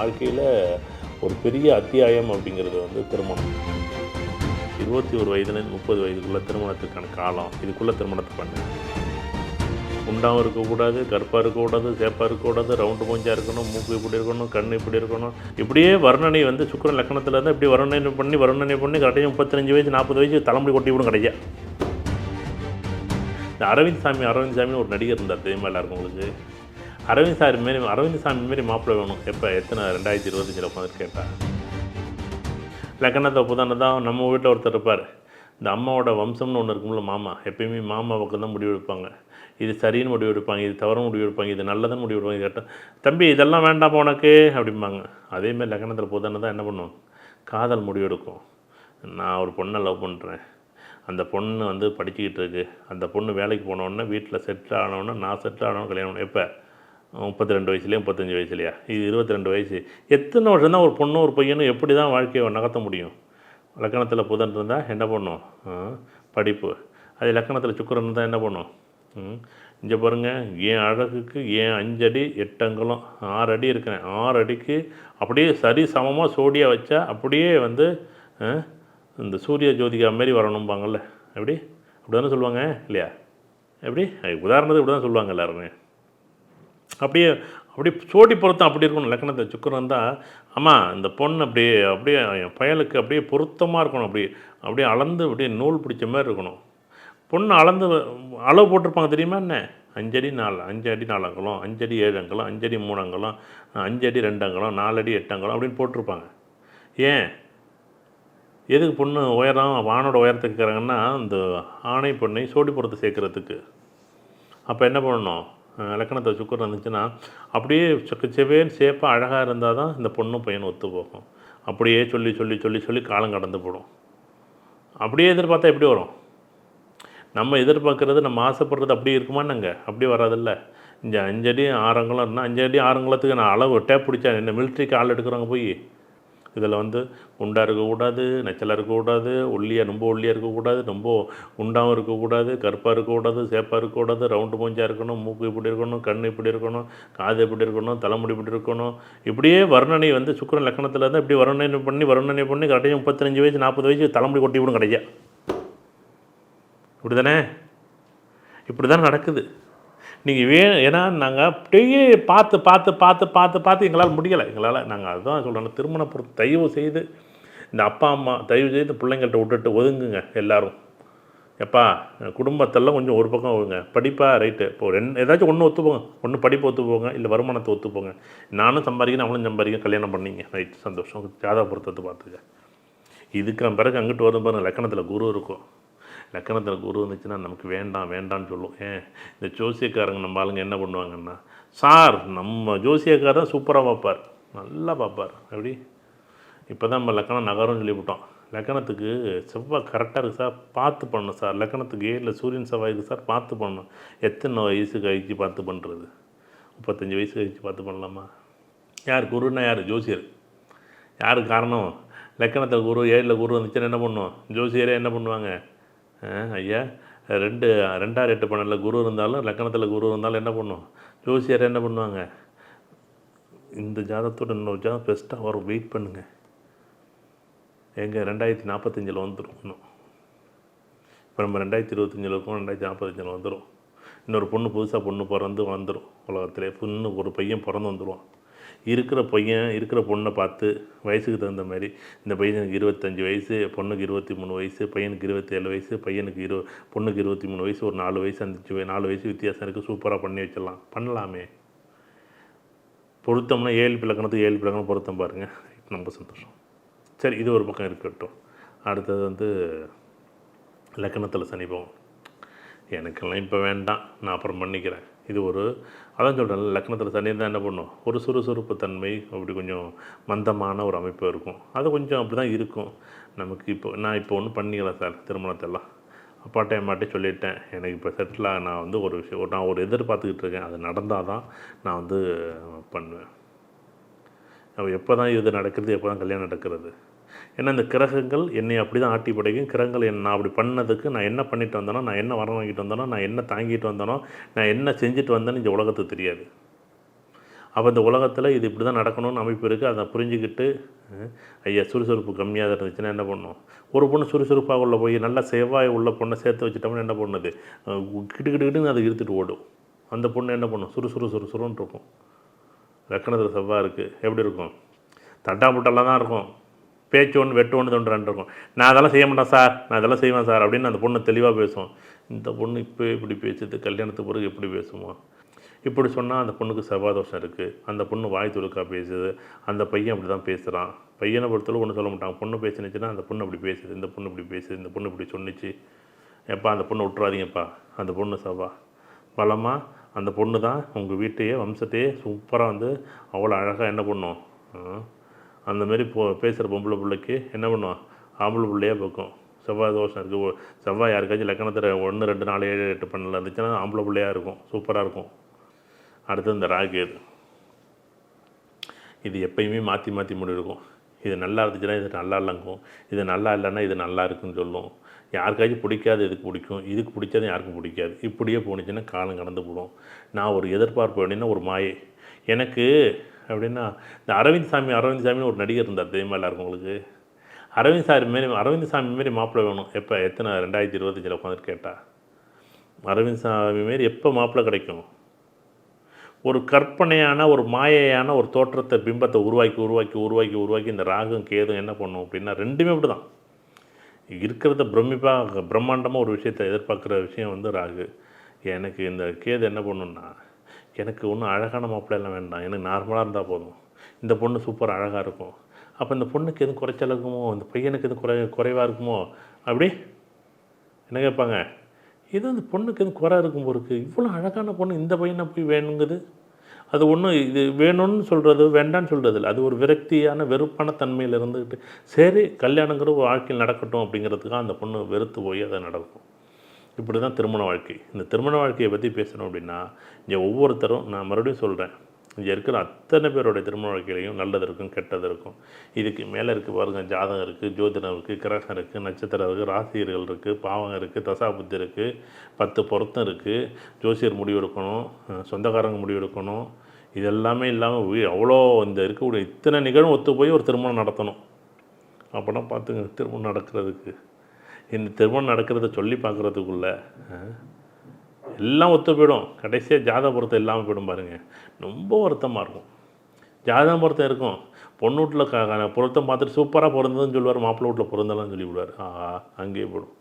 வாழ்க்கையில் ஒரு பெரிய அத்தியாயம் அப்படிங்கிறது வந்து திருமணம். இருபத்தி ஒரு வயதுலேருந்து முப்பது வயதுக்குள்ளே திருமணத்துக்கான காலம் இதுக்குள்ளே திருமணத்தை பண்ணேன் குண்டாகவும் இருக்கக்கூடாது கருப்பாக இருக்கக்கூடாது சேப்பாக இருக்கக்கூடாது ரவுண்டு மூஞ்சாக இருக்கணும் மூக்கு இப்படி இருக்கணும் கண் இப்படி இருக்கணும். இப்படியே வர்ணனை வந்து சுக்கரன் லக்கணத்தில் இருந்தால் இப்படி வர்ணனை பண்ணி வர்ணனை பண்ணி கடைசியாக முப்பத்தஞ்சு வயசு நாற்பது வயசு தலைமுடி கொட்டி விடும் கிடையா இந்த அரவிந்த் சாமி அரவிந்த் சாமின்னு ஒரு நடிகர் இருந்தார் தெரியுமா எல்லாருக்கும் உங்களுக்கு? அரவிந்த் சாமி மாரி அரவிந்த் சாமி மாரி மாப்பிள்ளை வேணும். எப்போ? எத்தனை? ரெண்டாயிரத்தி இருபத்தஞ்சில் உட்காந்து கேட்டால் லக்கணத்தை புதான தான் நம்ம வீட்டில் ஒருத்தர் இருப்பார். இந்த அம்மாவோட வம்சம்னு ஒன்று இருக்கும்ல மாமா. எப்பயுமே மாமா பக்கம் தான் முடிவு எடுப்பாங்க. இது சரின்னு முடிவு எடுப்பாங்க இது தவறு முடிவு எடுப்பாங்க இது நல்லதுன்னு முடிவு எடுப்பாங்க கேட்டால் தம்பி இதெல்லாம் வேண்டாம் உனக்கு அப்படிம்பாங்க. அதேமாதிரி லக்கணத்தில் புதான தான் என்ன பண்ணும் காதல் முடிவு எடுக்கும். நான் ஒரு பொண்ணை லவ் பண்ணுறேன் அந்த பொண்ணு வந்து படிச்சுக்கிட்டு இருக்கு. அந்த பொண்ணு வேலைக்கு போனோடனே வீட்டில் செட்டில் ஆனோடனே நான் செட்டில் ஆனவன் கல்யாணம் எப்போ? முப்பத்தி ரெண்டு வயசுலேயே முப்பத்தஞ்சு வயசுலையா? இது இருபத்தி ரெண்டு வயசு. எத்தனை வருஷம் தான் ஒரு பொண்ணும் ஒரு பையனும் எப்படி தான் வாழ்க்கையை நகர்த்த முடியும்? லக்கணத்தில் புதன் இருந்தால் என்ன பண்ணும்? படிப்பு. அது லக்கணத்தில் சுக்கரன் இருந்தால் என்ன பண்ணும்? இங்கே பாருங்கள் என் அழகுக்கு ஏன் அஞ்சடி எட்டங்களும்? ஆறு அடி இருக்கிறேன். ஆறு அடிக்கு அப்படியே சரி சமமாக சோடியாக வச்சா அப்படியே வந்து இந்த சூரிய ஜோதிகா மாரி வரணும்பாங்கள்ல எப்படி? அப்படி தானே சொல்லுவாங்க இல்லையா? எப்படி? உதாரணத்துக்கு இப்படி தான் சொல்லுவாங்க எல்லாருமே. அப்படியே அப்படியே சோடி பொருத்தம் அப்படி இருக்கணும். லக்கணத்தை சுக்கரம் தான் ஆமாம் இந்த பொண்ணு அப்படியே அப்படியே என் பயலுக்கு அப்படியே பொருத்தமாக இருக்கணும். அப்படியே அப்படியே அளந்து அப்படியே நூல் பிடிச்ச மாதிரி இருக்கணும். பொண்ணு அளந்து அளவு போட்டிருப்பாங்க தெரியுமா என்ன? அஞ்சடி நாலு அஞ்சு அடி நாலு அங்கலம் அஞ்சடி ஏழு அங்கலம் அஞ்சடி மூணு அங்கலம் அஞ்சடி ரெண்டு அங்கலம் நாலடி எட்டு அங்கலம் அப்படின்னு போட்டிருப்பாங்க. ஏன்? எதுக்கு பொண்ணு உயரம் வானோட உயரத்துக்கு இருக்கிறாங்கன்னா இந்த ஆணை பொண்ணை சோடி பொருத்த சேர்க்குறதுக்கு. அப்போ என்ன பண்ணணும்? லக்கணத்தை சுக்கரம் இருந்துச்சுன்னா அப்படியே செக்கச்செவேன்னு சேப்பாக அழகாக இருந்தால் தான் இந்த பொண்ணும் பையனும் ஒத்து போகும் அப்படியே சொல்லி சொல்லி சொல்லி சொல்லி காலம் கடந்து போடும். அப்படியே எதிர்பார்த்தா எப்படி வரும்? நம்ம எதிர்பார்க்குறது நம்ம ஆசைப்படுறது அப்படியே இருக்குமான்னுங்க? அப்படி வராதில்ல. இந்த அஞ்சடி ஆறங்குளம் இருந்தால் அஞ்சடி ஆறங்குளத்துக்கு நான் அளவு டேப் பிடிச்சா என்ன மிலிட்ரிக்கு ஆள் எடுக்கிறவங்க போய் இதில் வந்து உண்டாக இருக்கக்கூடாது நெச்சலாக இருக்கக்கூடாது ஒல்லியாக ரொம்ப ஒல்லியாக இருக்கக்கூடாது ரொம்ப உண்டாகவும் இருக்கக்கூடாது கருப்பாக இருக்கக்கூடாது சேப்பாக இருக்கக்கூடாது ரவுண்டு மூஞ்சாக இருக்கணும் மூக்கு இப்படி இருக்கணும் கண் இப்படி இருக்கணும் காது இப்படி இருக்கணும் தலைமுடி இப்படி இருக்கணும். இப்படியே வர்ணனை வந்து சுக்கரன் லக்கணத்தில் இருந்து இப்படி வர்ணனை பண்ணி வர்ணனை பண்ணி கடைசியாக முப்பத்தஞ்சு வயசு நாற்பது வயசு தலைமுடி கொட்டி விடும் கிடையா இப்படி தானே இப்படி தான் நடக்குது. நீங்கள் வே ஏன்னா நாங்கள் அப்படியே பார்த்து பார்த்து பார்த்து பார்த்து பார்த்து எங்களால் முடியலை. எங்களால் நாங்கள் அதுதான் சொல்கிறோம் திருமண பொறுத்து தயவு செய்து இந்த அப்பா அம்மா தயவு செய்து பிள்ளைங்கள்ட்ட விட்டுட்டு ஒதுங்குங்க எல்லோரும். எப்பா குடும்பத்தெல்லாம் கொஞ்சம் ஒரு பக்கம் ஒதுங்க. படிப்பா ரைட்டு. இப்போ ரெண்டு ஏதாச்சும் ஒன்று ஒத்துப்போங்க. ஒன்று படிப்பு ஒத்துப்போங்க இல்லை வருமானத்தை ஒத்துப்போங்க. நானும் சம்பாதிக்கணும் அவளும் சம்பாதிக்க கல்யாணம் பண்ணிங்க. ரைட் சந்தோஷம். ஜாதா பொருத்தத்தை பார்த்துக்க. இதுக்கு பிறகு அங்கிட்டு வரும் பாருங்கள் லக்கணத்தில் குரு இருக்கும். லக்கணத்தில் குரு வந்துச்சுன்னா நமக்கு வேண்டாம் வேண்டாம்னு சொல்லும். ஏன்? இந்த ஜோசியக்காரங்க நம்ம ஆளுங்க என்ன பண்ணுவாங்கன்னா சார் நம்ம ஜோசியக்காரர் சூப்பராக பார்ப்பார் நல்லா பார்ப்பார் எப்படி? இப்போ தான் நம்ம லக்கணம் நகரம்னு சொல்லிவிட்டோம். லக்கணத்துக்கு செவ்வாய் கரெக்டாக இருக்குது சார். பார்த்து பண்ணணும் சார். லக்கணத்துக்கு ஏழில் சூரியன் செவ்வாய் இருக்குது சார். பார்த்து பண்ணணும். எத்தனை வயசு கழித்து பார்த்து பண்ணுறது முப்பத்தஞ்சு வயசு கழிச்சு பார்த்து பண்ணலாமா? யார் குருன்னா யார்? ஜோசியர். யார் காரணம்? லக்கணத்தில் குரு ஏழில் குரு வந்துச்சுன்னா என்ன பண்ணுவோம் ஜோசியரே என்ன பண்ணுவாங்க? ஐயா. ரெண்டு ரெண்டாயிரம் எட்டு பன்னெண்டில் குரு இருந்தாலும் லக்கணத்தில் குரு இருந்தாலும் என்ன பண்ணும்? ஜோசியர் என்ன பண்ணுவாங்க? இந்த ஜாதத்தோட இன்னொரு ஜாதம் பெஸ்ட்டாக வரும். வெயிட் பண்ணுங்கள் எங்கள் ரெண்டாயிரத்தி நாற்பத்தஞ்சில் வந்துடும் இன்னும். இப்போ நம்ம ரெண்டாயிரத்தி இருபத்தஞ்சில் இருக்கோம். ரெண்டாயிரத்தி நாற்பத்தஞ்சில் வந்துடும் இன்னொரு பொண்ணு புதுசாக பொண்ணு பிறந்து வந்துடும் உலகத்திலே. பொண்ணு ஒரு பையன் பிறந்து வந்துடுவான் இருக்கிற பையன் இருக்கிற பொண்ணை பார்த்து வயசுக்கு தகுந்த மாதிரி இந்த பையனுக்கு இருபத்தஞ்சி வயசு பொண்ணுக்கு இருபத்தி மூணு வயசு பையனுக்கு இருபத்தேழு வயசு பையனுக்கு இரு பொண்ணுக்கு இருபத்தி மூணு வயசு ஒரு நாலு வயசு அஞ்சு நாலு வயசு வித்தியாசம் இருக்குது சூப்பராக பண்ணி வச்சிடலாம். பண்ணலாமே. பொருத்தம்னா ஏழு பிளக்கணத்துக்கு ஏழு பிளக்கணம் பொருத்தம் பாருங்கள் ரொம்ப சந்தோஷம். சரி இது ஒரு பக்கம் இருக்கட்டும். அடுத்தது வந்து லக்கணத்தில் சனிபவன் எனக்கெல்லாம் இப்போ வேண்டாம். நான் அப்புறம் பண்ணிக்கிறேன். இது ஒரு அதான் சொல்கிறேன் லக்கணத்தில் சனி தான் என்ன பண்ணும்? ஒரு சுறுசுறுப்பு தன்மை அப்படி கொஞ்சம் மந்தமான ஒரு அமைப்பு இருக்கும். அது கொஞ்சம் அப்படி தான் இருக்கும். நமக்கு இப்போ நான் இப்போ ஒன்றும் பண்ணிக்கலாம் சார் திருமணத்தெல்லாம். அப்பாட்ட அம்மாட்டே சொல்லிட்டேன். எனக்கு இப்போ செட்டிலாக நான் வந்து ஒரு விஷயம் ஒரு- நான் ஒரு எதிர்பார்த்துக்கிட்டு இருக்கேன். அது நடந்தால் தான் நான் வந்து பண்ணுவேன். எப்போ தான் இது நடக்கிறது எப்போ தான் கல்யாணம் நடக்கிறது? ஏன்னா இந்த கிரகங்கள் என்னை அப்படி தான் ஆட்டி படைக்கும். கிரகங்கள் என் நான் அப்படி பண்ணதுக்கு நான் என்ன பண்ணிட்டு வந்தேனோ நான் என்ன வரம் வாங்கிட்டு வந்தேனோ நான் என்ன தாங்கிட்டு வந்தேனோ நான் என்ன செஞ்சுட்டு வந்தேன்னு இந்த உலகத்துக்கு தெரியாது. அப்போ இந்த உலகத்தில் இது இப்படி தான் நடக்கணும்னு அமைப்பு இருக்குது அதை புரிஞ்சுக்கிட்டு ஐயா சுறுசுறுப்பு கம்மியாக இருந்துச்சுன்னா என்ன பண்ணும்? ஒரு பொண்ணு சுறுசுறுப்பாக உள்ள போய் நல்லா செவ்வாய் உள்ள பொண்ணை சேர்த்து வச்சுட்டோம்னா என்ன பண்ணுது? கிட்டுக்கிட்டுக்கிட்டு அதை இழுத்துட்டு ஓடும். அந்த பொண்ணு என்ன பண்ணும்? சுறுசுறு சுறுசுறுன்னு இருக்கும் லக்கணத்தில் செவ்வாய் இருக்குது எப்படி இருக்கும்? தட்டாமுட்டெல்லாம் தான் இருக்கும். பேச்சு ஒன்று வெட்டு ஒன்று ரெண்டு இருக்கும் நான் அதெல்லாம் செய்ய மாட்டேன் சார் நான் அதெல்லாம் செய்வேன் சார் அப்படின்னு அந்த பொண்ணு தெளிவாக பேசுவோம் இந்த பொண்ணு இப்போ இப்படி பேசுது கல்யாணத்துக்கு பிறகு எப்படி பேசுமா? இப்படி சொன்னால் அந்த பொண்ணுக்கு செவ்வாதோஷம் இருக்குது அந்த பொண்ணு வாய் துடுக்கா பேசுது. அந்த பையன் அப்படி தான் பேசுகிறான் பையனை பொறுத்தளவு ஒன்றும் சொல்ல மாட்டாங்க பொண்ணு பேசினுச்சுன்னா அந்த பொண்ணு அப்படி பேசுது இந்த பொண்ணு இப்படி பேசுது இந்த பொண்ணு இப்படி சொன்னிச்சு. எப்பா அந்த பொண்ணை விட்றாதீங்கப்பா அந்த பொண்ணு செவ்வா பலமாக அந்த பொண்ணு தான் உங்கள் வீட்டையே வம்சத்தையே சூப்பராக வந்து அவ்வளோ அழகாக என்ன பண்ணும்? அந்த மாரி போ பேசுகிற பொம்பளை பிள்ளைக்கு என்ன பண்ணுவான்? ஆம்பளை பிள்ளையாக பார்க்கும். செவ்வாய் தோஷம் இருக்குது செவ்வாய் யாருக்காச்சும் லக்கணத்தில் ஒன்று ரெண்டு நாலு ஏழு எட்டு பண்ணல இருந்துச்சுன்னா ஆம்பளை பிள்ளையாக இருக்கும். சூப்பராக இருக்கும். அடுத்து இந்த ராகேது இது எப்பயுமே மாற்றி மாற்றி முடிவெடுக்கும் இது நல்லா இருந்துச்சுன்னா இது நல்லா இல்லைங்கும். இது நல்லா இல்லைன்னா இது நல்லா இருக்குன்னு சொல்லும். யாருக்காச்சும் பிடிக்காது இதுக்கு பிடிக்கும்? இதுக்கு பிடிச்சது யாருக்கும் பிடிக்காது. இப்படியே போணுச்சுன்னா காலம் கடந்து போடும். நான் ஒரு எதிர்பார்ப்பு அப்படின்னா ஒரு மாயை. எனக்கு அப்படின்னா இந்த அரவிந்த் சாமி அரவிந்த் சாமின்னு ஒரு நடிகர் இருந்தார் தெரியுமா எல்லாருக்கும் உங்களுக்கு? அரவிந்த் சாமி மாரி அரவிந்த் சாமி மாரி மாப்பிள்ளை வேணும். எப்போ? எத்தனை? ரெண்டாயிரத்தி இருபத்தஞ்சில் உட்காந்துட்டு கேட்டால் அரவிந்த் சாமி மாரி எப்போ மாப்பிள்ளை கிடைக்கும்? ஒரு கற்பனையான ஒரு மாயையான ஒரு தோற்றத்தை பிம்பத்தை உருவாக்கி உருவாக்கி உருவாக்கி உருவாக்கி இந்த ராகும் கேதும் என்ன பண்ணும் அப்படின்னா ரெண்டுமே அப்படி தான் இருக்கிறத பிரமிப்பாக பிரம்மாண்டமாக ஒரு விஷயத்தை எதிர்பார்க்குற விஷயம் வந்து ராகு. எனக்கு இந்த கேது என்ன பண்ணுன்னா எனக்கு ஒன்றும் அழகான மாப்பிள்ளை வேண்டாம். எனக்கு நார்மலாக இருந்தால் போதும். இந்த பொண்ணு சூப்பர் அழகாக இருக்கும். அப்போ இந்த பொண்ணுக்கு எதுவும் குறைச்சல் இருக்குமோ? இந்த பையனுக்கு எதுவும் குறை குறைவாக இருக்குமோ? அப்படி? என்ன கேட்பாங்க? இது அந்த பொண்ணுக்கு எதுவும் குறை இருக்கும் போருக்கு இவ்வளோ அழகான பொண்ணு இந்த பையனை போய் வேணுங்குது. அது ஒன்றும் இது வேணும்னு சொல்கிறது வேண்டான்னு சொல்கிறது இல்லை. அது ஒரு விரக்தியான வெறுப்பான தன்மையில் இருந்துக்கிட்டு சரி கல்யாணங்கிற ஒரு வாழ்க்கையில் நடக்கட்டும் அப்படிங்கிறதுக்காக அந்த பொண்ணு வெறுத்து போய் அதை நடக்கும். இப்படி தான் திருமண வாழ்க்கை. இந்த திருமண வாழ்க்கையை பற்றி பேசணும் அப்படின்னா இங்கே ஒவ்வொருத்தரும் நான் மறுபடியும் சொல்கிறேன் இங்கே இருக்கிற அத்தனை பேருடைய திருமண வாழ்க்கையிலையும் நல்லது இருக்கும் கெட்டது இருக்கும். இதுக்கு மேலே இருக்குது பாருங்கள் ஜாதகம் இருக்குது ஜோதிடம் இருக்குது கிரகம் இருக்குது நட்சத்திரம் இருக்குது ராசியர்கள் இருக்குது பாவம் இருக்குது தசாபுத்தி இருக்குது பத்து பொருத்தம் இருக்குது ஜோசியர் முடிவு எடுக்கணும் சொந்தக்காரங்க முடிவு எடுக்கணும் இது எல்லாமே இல்லாமல் அவ்வளோ இந்த இருக்கக்கூடிய இத்தனை நிகழ்வும் ஒத்து போய் ஒரு திருமணம் நடத்தணும். அப்போனா பார்த்துங்க திருமணம் நடக்கிறதுக்கு. இந்த திருமணம் நடக்கிறத சொல்லி பார்க்குறதுக்குள்ள எல்லாம் ஒத்து போயிடும். கடைசியாக ஜாதக பொருத்தம் இல்லாமல் போயிடும் பாருங்கள் ரொம்ப வருத்தமாக இருக்கும். ஜாதகம் பொருத்தம் இருக்கும். பொண்ணு வீட்டில் க க- பொருத்தம் பார்த்துட்டு சூப்பராக பிறந்ததுன்னு சொல்லுவார் மாப்பிள்ளை வீட்டில் பிறந்தலாம்னு சொல்லி விடுவார். ஆஹா அங்கேயே போயிடும்.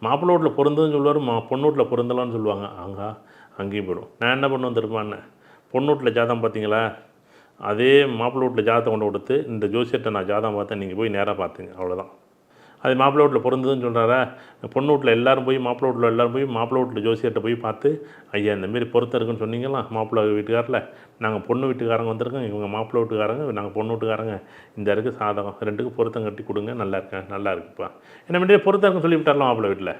மாப்பிள்ளை வீட்டில் பிறந்ததுன்னு சொல்லுவார் மா பொண்ணு வீட்டில் பிறந்தலாம்னு சொல்லுவாங்க. ஆங்கா அங்கேயும் போயிடும். நான் என்ன பண்ணுவேன் தெரியுமான்னு பொண்ணு வீட்டில் ஜாதகம் பார்த்தீங்களா? அதே மாப்பிள்ளை வீட்டில் ஜாதகம் கொண்டு கொடுத்து இந்த ஜோசியத்தை நான் ஜாதகம் பார்த்தேன். நீங்கள் போய் நேராக பார்த்துங்க. அவ்வளோதான் அது மாப்பிள்ளை வீட்டில் பிறந்ததுன்னு சொல்கிறாரா பொண்ணு வீட்டில் எல்லோரும் போய் மாப்பிள்ளை வீட்டில் எல்லோரும் போய் மாப்பிள்ளை வீட்டில் ஜோசியர்கிட்ட போய் பார்த்து ஐயா இந்த மாரி பொருத்தம் இருக்குன்னு சொன்னீங்களா? மாப்பிள்ளை வீட்டுக்காரில் நாங்கள் பொண்ணு வீட்டுக்காரங்க வந்திருக்கோம். இவங்க மாப்பிள்ளை வீட்டுக்காரங்க நாங்கள் பொண்ணு வீட்டுக்காரங்க. இந்த இருக்கு சாதகம். ரெண்டுக்கும் பொருத்தம் கட்டி கொடுங்க. நல்லா இருக்கேன் நல்லா இருக்குப்பா. என்ன பண்ணி பொருத்தம் இருக்குன்னு சொல்லி விட்டாரலாம் மாப்பிள்ளை வீட்டில்?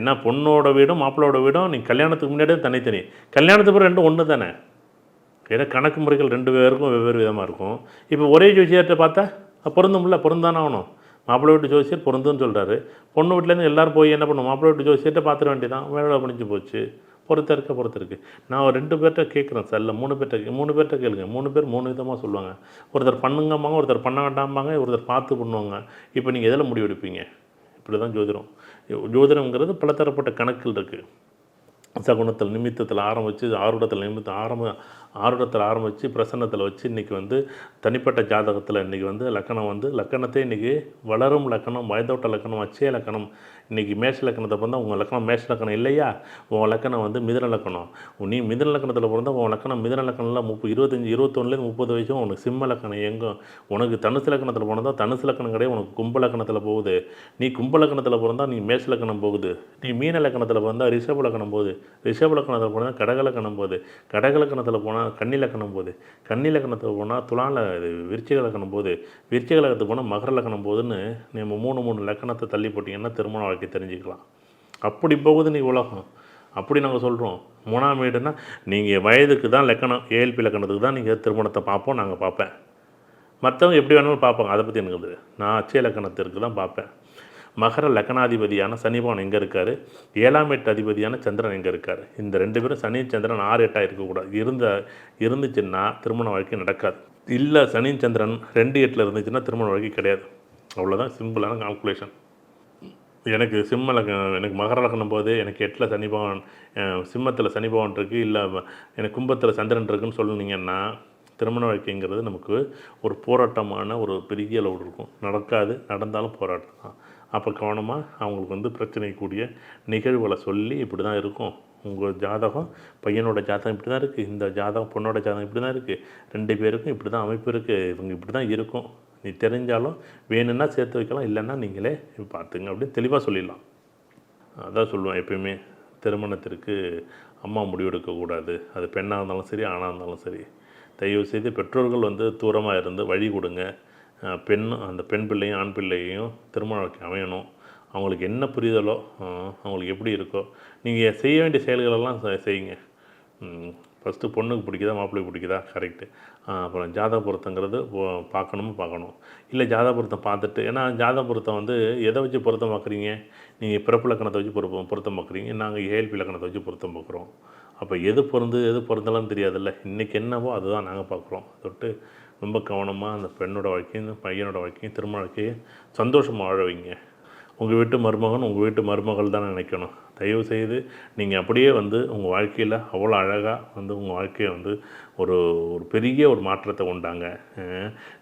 என்ன பொண்ணோட வீடும் மாப்பிள்ளோட வீடும்? நீ கல்யாணத்துக்கு முன்னாடியே தனித்தனி. கல்யாணத்துக்கு பிறகு ரெண்டும் ஒன்று தானே? ஏன்னா கணக்கு முறைகள் ரெண்டு பேருக்கும் வெவ்வேறு விதமாக இருக்கும். இப்போ ஒரே ஜோசியர்கிட்ட பார்த்தா பொருந்தும்ல பொருந்தானே ஆகணும் மாப்பிள்ளை வீட்டு ஜோசியர் பொருந்துன்னு சொல்கிறாரு பொண்ணு வீட்டிலேருந்து எல்லாரும் போய் என்ன பண்ணுவோம் மாப்பிள்ளை வீட்டு ஜோசியர்கிட்ட பார்த்துட வேண்டியதான் வேலை முடிஞ்சு போச்சு. பொறுத்த இருக்க பொறுத்த இருக்கு. நான் ஒரு ரெண்டு பேர்கிட்ட கேட்குறேன் சார் இல்லை மூணு பேர்கிட்ட மூணு பேர்கிட்ட கேளுங்க. மூணு பேர் மூணு விதமாக சொல்லுவாங்க. ஒருத்தர் பண்ணுங்கம்பாங்க ஒருத்தர் பண்ண வேண்டாம்பாங்க ஒருத்தர் பார்த்து பண்ணுவாங்க. இப்போ நீங்கள் எதில் முடிவு எடுப்பீங்க? இப்படி தான் ஜோதிடம். ஜோதிடம்ங்கிறது பலதரப்பட்ட கணக்கில் இருக்குது சகுனத்தில் நிமித்தத்தில் ஆரம்பித்து ஆர்வடத்தில் நிமித்தம் ஆரம்ப ஆருடத்தில் ஆரம்பித்து பிரசன்னத்தில் வச்சு இன்றைக்கி வந்து தனிப்பட்ட ஜாதகத்தில் இன்றைக்கி வந்து லக்கணம் வந்து லக்கணத்தை இன்றைக்கி வளரும் லக்கணம் வயதோட்ட லக்கணம் அச்சய லக்கணம். இன்றைக்கி மேஷ லக்கணத்தை பிறந்தால் உங்கள் லக்கணம் மேஷ லக்கணம் இல்லையா? உன் லக்கணம் வந்து மிதன லக்கணம். நீ மிதன லக்கணத்தில் பிறந்தால் உன் லக்கணம் மிதன லக்கணம்ல முப்பது இருபத்தஞ்சி இருபத்தொன்னுலேருந்து முப்பது வயசும் உனக்கு சிம்ம லக்கணம் எங்கும் உனக்கு தனுசு லக்கணத்தில் பிறந்தால் தனுசு லக்கணம் கிடையாது உனக்கு கும்ப லக்கணத்தில் போகுது. நீ கும்ப லக்கணத்தில் பிறந்தால் நீ மேஷ லக்கணம் போகுது. நீ மீன லக்கணத்தில் பிறந்தால் ரிஷப லக்கணம் போகுது. ரிஷப லக்கணத்தில் போனால் கடக லக்கணம் போகுது. கடக லக்கணத்தில் போனால் கன்னி போது போகுது போனால் துலால இது விருச்சிக லக்கணம் போது விருச்சிக லக்கணத்துக்கு போனால் மகர லக்கணம் போதுன்னு நம்ம மூணு மூணு லக்கணத்தை தள்ளி போட்டிங்கன்னா திருமண வாழ்க்கை தெரிஞ்சுக்கலாம். அப்படி போகுது நீ உலகம். அப்படி நாங்கள் சொல்கிறோம் மூணாம் வீடுனா நீங்கள் வயதுக்கு தான் லக்கணம் ஏஎல்பி லக்கணத்துக்கு தான் நீங்கள் திருமணத்தை பார்ப்போம் நாங்கள் பார்ப்பேன். மற்றவங்க எப்படி வேணாலும் பார்ப்பாங்க. அதை பற்றி எனக்கு நான் அச்சய லக்கணத்திற்கு தான் பார்ப்பேன். மகர லக்னாதிபதியான சனிபவன் எங்கே இருக்கார்? ஏழாம் எட்டு அதிபதியான சந்திரன் எங்கே இருக்கார்? இந்த ரெண்டு பேரும் சனி சந்திரன் ஆறு எட்டாக இருக்கக்கூடாது இருந்த இருந்துச்சுன்னா திருமண வாழ்க்கை நடக்காது. இல்லை சனி சந்திரன் ரெண்டு எட்டில் இருந்துச்சுன்னா திருமண வாழ்க்கை கிடையாது. அவ்வளோதான் சிம்பிளான கால்குலேஷன் எனக்கு சிம்ம லக்னம் எனக்கு மகர லக்னம் போது எனக்கு எட்டில் சனிபவன் சிம்மத்தில் சனிபவன் இருக்குது இல்லை எனக்கு கும்பத்தில் சந்திரன் இருக்குன்னு சொன்னீங்கன்னா திருமண வாழ்க்கைங்கிறது நமக்கு ஒரு போராட்டமான ஒரு பெரிய அளவு இருக்கும். நடக்காது நடந்தாலும் போராட்டம் தான். அப்போ கவனமாக அவங்களுக்கு வந்து பிரச்சனைக்கூடிய நிகழ்வுகளை சொல்லி இப்படி தான் இருக்கும். உங்கள் ஜாதகம் பையனோட ஜாதகம் இப்படி தான் இருக்குது இந்த ஜாதகம் பொண்ணோட ஜாதகம் இப்படி தான் இருக்குது ரெண்டு பேருக்கும் இப்படி தான் அமைப்பு இருக்குது இவங்க இப்படி தான் இருக்கும். நீ தெரிஞ்சாலும் வேணும்னா சேர்த்து வைக்கலாம் இல்லைன்னா நீங்களே பார்த்துங்க அப்படின்னு தெளிவாக சொல்லிடலாம். அதான் சொல்லுவேன் எப்பயுமே திருமணத்திற்கு அம்மா முடிவெடுக்கக்கூடாது அது பெண்ணாக இருந்தாலும் சரி ஆணாக இருந்தாலும் சரி. தயவு செய்து பெற்றோர்கள் வந்து தூரமாக இருந்து வழி கொடுங்க. பெண் அந்த பெண் பிள்ளையும் ஆண் பிள்ளையையும் திருமண வாழ்க்கை அமையணும். அவங்களுக்கு என்ன புரிதலோ அவங்களுக்கு எப்படி இருக்கோ நீங்கள் செய்ய வேண்டிய செயல்களெல்லாம் செ- செய்யுங்க. ஃபஸ்ட்டு பொண்ணுக்கு பிடிக்குதா மாப்பிள்ளைக்கு பிடிக்குதா? கரெக்டு அப்புறம் ஜாதக பொருத்தங்கிறது பார்க்கணுமோ பார்க்கணும். இல்லை ஜாதக பொருத்தம் பார்த்துட்டு ஏன்னா ஜாதக பொருத்தம் வந்து எதை வச்சு பொருத்தம் பார்க்குறீங்க? நீங்கள் பிறப்பு லக்கணத்தை வச்சு பொருத்தம் பொருத்தம் பார்க்குறீங்க. நாங்கள் ஏஎல்பி லக்கணத்தை வச்சு பொருத்தம் பார்க்குறோம். அப்போ எது பொருந்து எது பொருந்தலாம் தெரியாதுல்ல. இன்றைக்கி என்னவோ அதுதான் நாங்கள் பார்க்குறோம். தொட்டு ரொம்ப கவனமாக அந்த பெண்ணோட வாழ்க்கையும் இந்த பையனோட வாழ்க்கையும் திருமண வாழ்க்கையை சந்தோஷமாக வாழ வைங்க. உங்கள் வீட்டு மருமகன் உங்கள் வீட்டு மருமகள் தான் நினைக்கணும். தயவு செய்து நீங்கள் அப்படியே வந்து உங்கள் வாழ்க்கையில் அவ்வளோ அழகாக வந்து உங்கள் வாழ்க்கையை வந்து ஒரு ஒரு பெரிய ஒரு மாற்றத்தை உண்டாங்க.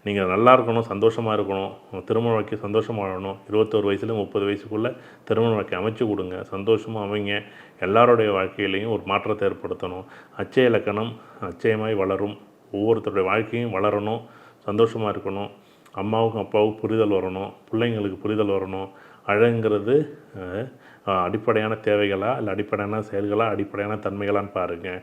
நீங்கள் நல்லா இருக்கணும் சந்தோஷமாக இருக்கணும் திருமண வாழ்க்கை சந்தோஷமாக வாழணும். இருபத்தோரு வயசுல முப்பது வயசுக்குள்ளே திருமண வாழ்க்கை அமைச்சு கொடுங்க. சந்தோஷமாக அமைங்க. எல்லாருடைய வாழ்க்கையிலையும் ஒரு மாற்றத்தை ஏற்படுத்தணும். அச்சய இலக்கணம் அச்சயமாய் வளரும். ஒவ்வொருத்தருடைய வாழ்க்கையும் வளரணும் சந்தோஷமாக இருக்கணும். அம்மாவுக்கும் அப்பாவுக்கும் புரிதல் வரணும் பிள்ளைங்களுக்கு புரிதல் வரணும். அழகுங்கிறது அடிப்படையான தேவைகளா இல்லை அடிப்படையான செயல்களா அடிப்படையான தன்மைகளான்னு பாருங்கள்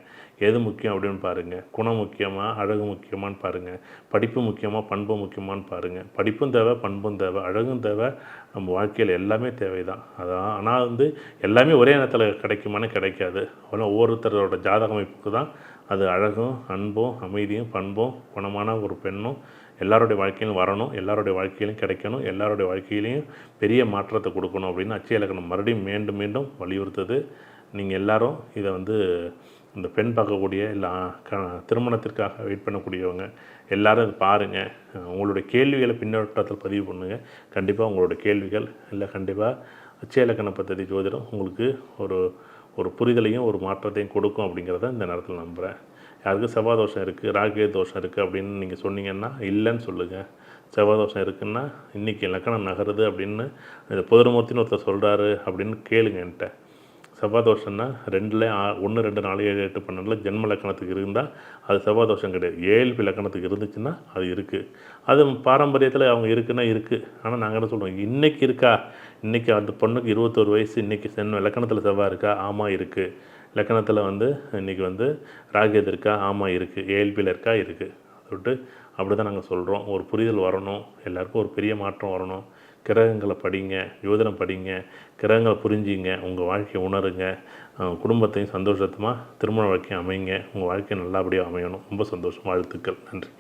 எது முக்கியம் அப்படின்னு பாருங்கள் குணம் முக்கியமாக அழகு முக்கியமான்னு பாருங்கள் படிப்பு முக்கியமாக பண்பு முக்கியமான்னு பாருங்கள் படிப்பும் தேவை பண்பும் தேவை. அழகும் தேவை நம்ம வாழ்க்கையில் எல்லாமே தேவை தான் அதான் ஆனால் வந்து எல்லாமே ஒரே நேரத்தில் கிடைக்குமான்னு கிடைக்காது. அதெல்லாம் ஒவ்வொருத்தரோட ஜாதக அமைப்புக்கு தான் அது அழகும் அன்பும் அமைதியும் பண்பும் குணமான ஒரு பெண்ணும் எல்லாருடைய வாழ்க்கையிலும் வரணும் எல்லாருடைய வாழ்க்கையிலும் கிடைக்கணும் எல்லாருடைய வாழ்க்கையிலையும் பெரிய மாற்றத்தை கொடுக்கணும் அப்படின்னு அச்சய இலக்கணம் மறுபடியும் மீண்டும் மீண்டும் வலியுறுத்துது. நீங்கள் எல்லாரும் இதை வந்து இந்த பெண் பார்க்கக்கூடிய இல்லை க திருமணத்திற்காக வெயிட் பண்ணக்கூடியவங்க எல்லாரும் இதை பாருங்கள் உங்களுடைய கேள்விகளை பின்னோட்டத்தில் பதிவு பண்ணுங்கள் கண்டிப்பாக உங்களுடைய கேள்விகள் இல்லை கண்டிப்பாக அச்சய இலக்கண பദ്ധதி ஜோதிடம் உங்களுக்கு ஒரு ஒரு புரிதலையும் ஒரு மாற்றத்தையும் கொடுக்கும் அப்படிங்கிறத இந்த நேரத்தில் நம்புகிறேன் யாருக்கு செவ்வாய் தோஷம் இருக்குது ராகு தோஷம் இருக்குது அப்படின்னு நீங்கள் சொன்னீங்கன்னா இல்லைன்னு சொல்லுங்கள் செவ்வாய் தோஷம் இருக்குன்னா இன்றைக்கி லக்கணம் நகருது அப்படின்னு இந்த பொதுமூர்த்தின்னு ஒருத்தர் சொல்கிறாரு அப்படின்னு கேளுங்க என்கிட்ட. செவ்வாய் தோஷம்னா ரெண்டில் ஒன்று ரெண்டு நாலு ஏழு எட்டு பன்னெண்டில் ஜென்ம லக்கணத்துக்கு இருந்தால் அது செவ்வாய் தோஷம் கிடையாது. ஏழ்பி லக்கணத்துக்கு இருந்துச்சுன்னா அது இருக்குது அது பாரம்பரியத்தில் அவங்க இருக்குன்னா இருக்குது ஆனால் நாங்கள் என்ன சொல்கிறோம் இன்றைக்கி இருக்கா? இன்றைக்கி அந்த பொண்ணுக்கு இருபத்தோரு வயசு இன்றைக்கி சென்ன லக்கணத்தில் செவ்வாய் இருக்கா? ஆமாம் இருக்குது லக்கணத்தில் வந்து இன்றைக்கி வந்து ராகேது இருக்கா? ஆமாம் இருக்குது ஏஎல்பியில் இருக்கா? இருக்குது சொல்லிட்டு அப்படி தான் நாங்கள் சொல்கிறோம் ஒரு புரிதல் வரணும். எல்லாருக்கும் ஒரு பெரிய மாற்றம் வரணும். கிரகங்களை படிங்க யோதனம் படிங்க கிரகங்களை புரிஞ்சிங்க உங்கள் வாழ்க்கையை உணருங்க குடும்பத்தையும் சந்தோஷத்தமாக திருமண வாழ்க்கையை அமைங்க உங்கள் வாழ்க்கை நல்லபடியாக அமையணும். ரொம்ப சந்தோஷம். வாழ்த்துக்கள். நன்றி.